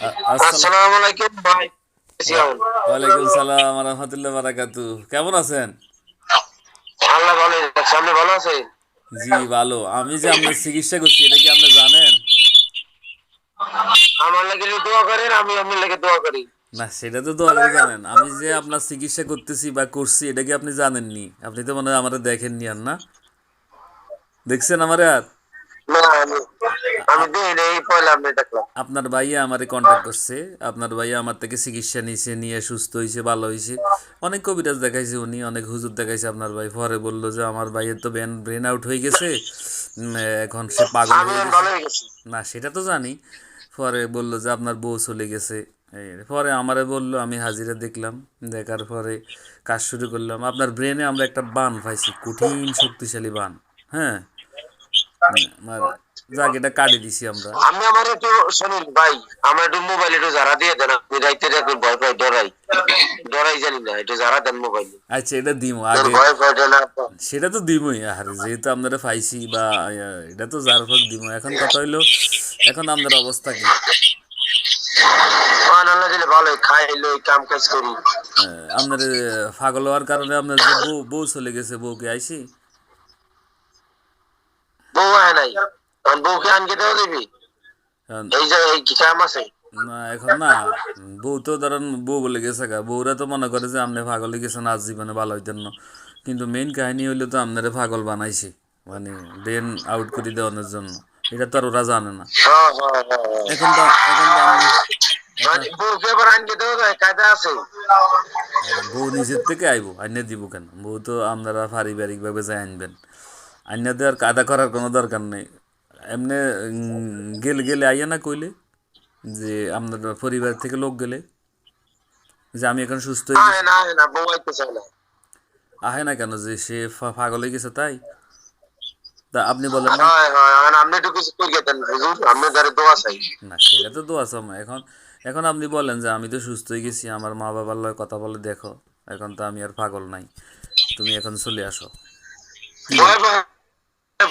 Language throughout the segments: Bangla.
আসসালাম আসসালামু আলাইকুম ভাই। ওয়ালাইকুম সালাম রহমতুল্লাহ বারাকাতু। কেমন আছেন? আল্লাহ ভালো রাখছে আপনি ভালো আছেন? জি ভালো। আমি যে আপনার চিকিৎসা করছি এটা কি আপনি জানেন? আমার লাগে দোয়া করেন আমি আপনার লাগে দোয়া করি। না সেটা তো দোয়া করে জানেন। আমি যে আপনার চিকিৎসা করতেছি বা করছি এটা কি আপনি জানেননি? আপনি তো মনে হয় আমাদের দেখেননি আর না? দেখছেন আমারে আর? না আমি আমি দিই এই পয়লা আপনি দেখলাম। আপনার ভাইয়া আমারে কন্ট্যাক্ট করছে। আপনার ভাইয়া আমার থেকে চিকিৎসা নিয়েছে নিয়ে সুস্থ হয়েছে ভালো হয়েছে অনেক কবিরাজ দেখাইছে উনি অনেক হুজুর দেখাইছে আপনার ভাই। পরে বলল যে আমার ভাইয়ের তো ব্রেন ব্রেন আউট হয়ে গেছে। এখন সে পাগল হয়ে গেছে। না সেটা তো জানি। পরে বলল যে আপনার বউ চলে গেছে। পরে আমারে বলল আমি হাজিরা দেখলাম। দেখার পরে কাজ শুরু করলাম। আপনার ব্রেনে আমরা একটা বান পাইছি কঠিন শক্তিশালী বান। হ্যাঁ? যাক এটা কাটে দিছি আমরা। আমি আমার একটু শুনুন ভাই আমার একটু মোবাইল একটু যারা দিয়ে দেন আমি রাইতে রাতে ভয় পাই ডরাই। ডরাই জানি না একটু যারা দেন মোবাইল আচ্ছা এটা দিমো আগে। ভয় পাই না সেটা তো দিমই আর যেহেতু আপনারা পাইছি বা এটা তো যার হোক দিমো। এখন কথা হইল এখন আমাদের অবস্থা কি? আল্লাহ দিলে ভালো খাই লই কাম কাজ করি। আহ, আপনার পাগল হওয়ার কারণে আপনার বউ বউ চলে গেছে বউকে আয় নাই। কারণ বউকে আনকে দেওয়া দিবি এই যে এই কাম আছে? না এখন না। বউ তো ধরেন বউ বলে গেছে গা। বউরা তো মনে করে যে আপনি পাগল গেছেন আজ জীবনে ভালো হইতেন না। কিন্তু মেইন কাহিনী হইল তো আপনারা পাগল বানাইছে। মানে ব্রেন আউট করে দেওয়ানোর জন্য। এটা তো আর ওরা জানে না। এখন তো এখন তো বউ নিজের থেকে আইবো আইনে দিব কেন? বউ তো আপনারা পারিবারিক ভাবে যাই আনবেন। আইনে দেওয়ার কাদা করার কোনো দরকার নেই। এমনি গেলে গেলে আইয়া না কইলে যে আপনার পরিবার থেকে লোক গেলে যে আমি এখন সুস্থ আহে না কেন যে সে পাগল হয়ে গেছে তাই? তা আপনি বলেন না। হয় হয় না সেটা তো দোয়া সময় এখন এখন আপনি বলেন যে আমি তো সুস্থ হয়ে গেছি আমার মা বাবার লয় কথা বলে দেখো এখন তো আমি আর পাগল নাই তুমি এখন চলে আসো।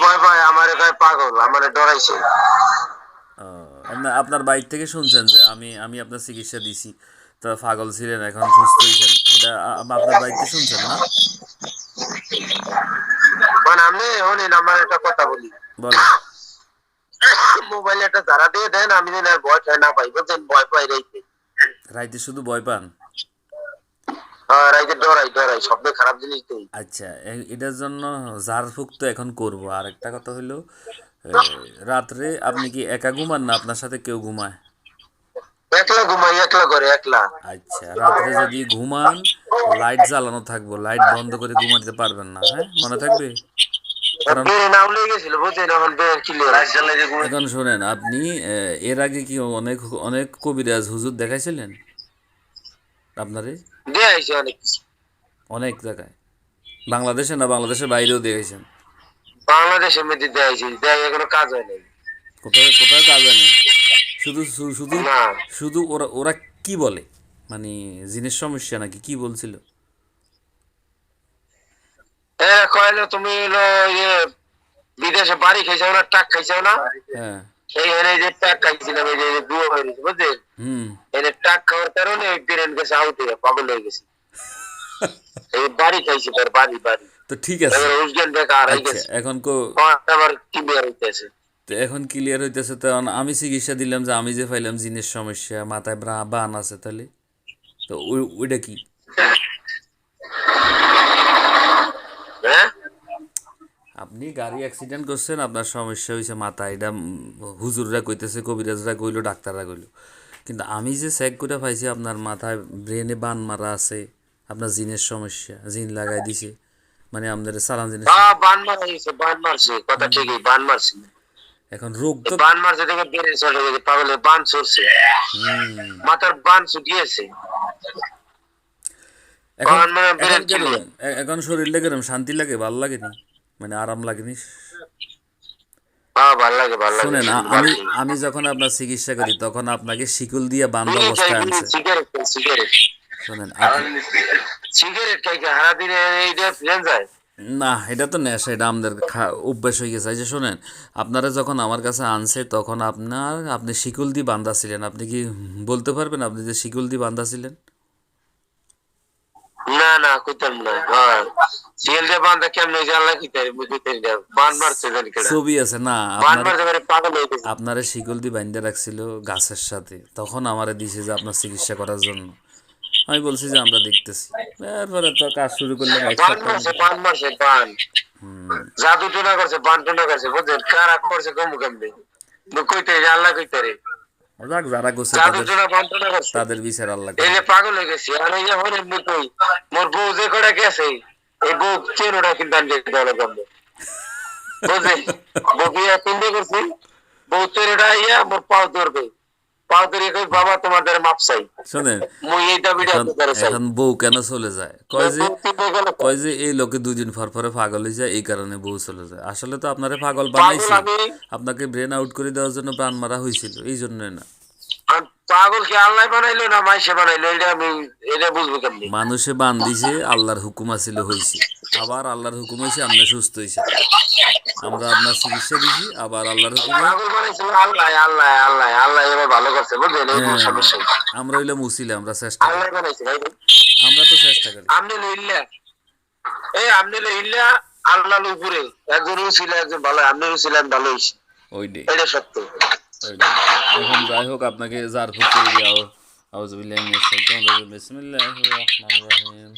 ভয় পাগল আমার ডরাইছে। আপনার আপনার বাইক থেকে শুনছেন যে আমি আমি আপনার চিকিৎসা দিছি। তা পাগল ছিলেন এখন সুস্থ হয়েছেন এটা আপনার বাইক থেকে শুনছেন না? মানে আপনি শোনেন আমার একটা কথা বলি। বলো মোবাইলে একটা যারা দিয়ে দেন আমি যেন আর ভয় না পাই বুঝছেন? ভয় পাই রাইতে। রাইতে শুধু ভয় পান হ্যাঁ রাইতে ডরাই ডরাই স্বপ্ন খারাপ জিনিস দেই আচ্ছা এটার জন্য ঝাড় ফুক তো এখন করব। আর একটা কথা হলো রাত্রে আপনি কি একা ঘুমান না আপনার সাথে কেউ ঘুমায়? একলা ঘুমাই একলা করে একলা। আচ্ছা রাত্রে যদি ঘুমান লাইট জ্বালানো থাকব লাইট বন্ধ করে ঘুমাতে পারবেন না হ্যাঁ? মনে থাকবে? এখন শোনেন আপনি এর আগে কি অনেক অনেক কবিরাজ হুজুর দেখাইছিলেন? আপনারে দিয়ে অনেক কিছু। অনেক জায়গায়। বাংলাদেশে না বাংলাদেশের বাইরেও বাংলাদেশের মধ্যে দিয়ে দেয় এখনও কাজ হয় নাই। কোথায় কোথায় কাজ জানি শুধু শুধু শুধু ওরা ওরা কি বলে? মানে জিনিস সমস্যা নাকি কি বলছিল? কইলো তুমি ইয়ে বিদেশে বাড়ি খাইছাও না টাক খাইছাও না? হ্যাঁ। যে টাক খাইছিলাম এই যে বুয়ো টাক খাওয়ার কারণে ব্রেন গেছে আউট হয়ে পাগল হয়ে গেছে। এই বাড়ি খাইছি তার বাড়ি বাড়ি। তো ঠিক আছে। এবার উসগেন দেখা আর আচ্ছা গেছে এখন কো আবার ক্লিয়ার হইতেছে। তো এখন ক্লিয়ার হইতেছে তো আমি চিকিৎসা দিলাম যে আমি যে পাইলাম জিনের সমস্যা মাথায় ব্রা- বান আছে তাহলে। তো ওইটা কি হ্যাঁ আপনি গাড়ি অ্যাক্সিডেন্ট করছেন আপনার সমস্যা হয়েছে মাথায় এটা হুজুররা কইতেছে কবিরাজরা কইলো ডাক্তাররা কইলো। কিন্তু আমি যে চেক করে পাইছি আপনার মাথায় ব্রেনে বান মারা আছে আপনার জিনের সমস্যা জিন লাগাই দিছে। মানে আমাদের সালান জিনিস বান মারা গেছে বান মারছে কথা ঠিকই বান মারছে। এখন রোগ তো বান মারছে দেখে বেড়ে চলে গেছে পাগলে বান হুম, মাথার বান শুকিয়েছে এখন এখন শরীরটা কেরম শান্তি লাগে ভালো লাগেনি মানে আরাম লাগেনি হ্যাঁ লাগে শুনেন আমি আমি যখন আপনার চিকিৎসা করি তখন আপনাকে শিকল দিয়ে বান্ধ অবস্থায় আনছে। শুনেন না এটা তো নেশা এটা আমাদের অভ্যাস হয়ে গেছে। যে শোনেন আপনারা যখন আমার কাছে আনছে তখন আপনার আপনি শিকুল দিয়ে বান্ধা ছিলেন আপনি কি বলতে পারবেন আপনি যে শিকুল দিয়ে বান্ধা ছিলেন না না কইতাম না। হ্যাঁ। সিএল যে বান্দা কেমন হয়েছে আল্লাহ কি তারি মুই কইতারি বান মারছে জানি কেডা। ছবি আছে না বান মারতে পারে পাগল হয়ে গেছে। আপনারে শিকল দিয়ে বান্ধে রাখছিল গাছের সাথে। তখন আমারে দিছে যে আপনার চিকিৎসা করার জন্য। আমি বলছি যে আমরা দেখতেছি। এরপরে তো কাজ শুরু করলাম বান মারছে বান মারছে বান। জাদু টোনা করছে বান টোনা করছে। বুঝছেন কারা করছে কমু কইতারি না, আল্লাহ কইতারি যাক যারা জাদু তাদের বিচার আল্লাহ এই যে পাগল হয়ে গেছি আর এই যে হরেন মুই কই মোর বউ যে কটা গেছে এই বউ চেনোটা কিন্তু আনতে দেওয়া গন্ধ। বুঝলেন বউ বিয়া করছি বউ চেনোটা ইয়া মোর পাও ধরবে। পাও কই বাবা তোমার মাপ চাই। শোনেন মুই এই দাবিটা এখন চাই। এখন বউ কেন চলে যায়? কয় যে কয় যে এই লোকে দুদিন পর পরে পাগল হয়ে যায় এই কারণে বউ চলে যায়। আসলে তো আপনারে পাগল বানাইছে। আপনাকে ব্রেন আউট করে দেওয়ার জন্য প্রাণ মারা হয়েছিল এই জন্য না। পাগল কি আল্লাহ বানাইলো না মাইসে বানাইলো? এটা আমি এটা বুঝব কেমনি? মানুষে বান দিছে আল্লাহর হুকুম আছিল হয়েছে আবার আল্লাহর হুকুম হয়েছে আমরা সুস্থ হয়েছে আমরা আপনার চিকিৎসা দিছি আবার আল্লাহর হুকুমে পাগল বানাইছিল আল্লাহ আল্লাহ আল্লাহ আল্লাহ এবার ভালো করছে বুঝলেন? এই হ্যাঁ, সমস্যা আমরা হইলে মুসিলে আমরা চেষ্টা আল্লাহ বানাইছে আমরা তো চেষ্টা করি। আমনে লইল্লা এই আমনে লইল্লা আল্লাহ উপরে। একজন ছিল একজন ভালো আমনে ছিলেন ভালো হইছে। ওই এটা সত্য। এখন যাই হোক আপনাকে জার ফুট করে দেওয়া আউজবিল্লাহ বিসমিল্লাহির রহমানির রহিম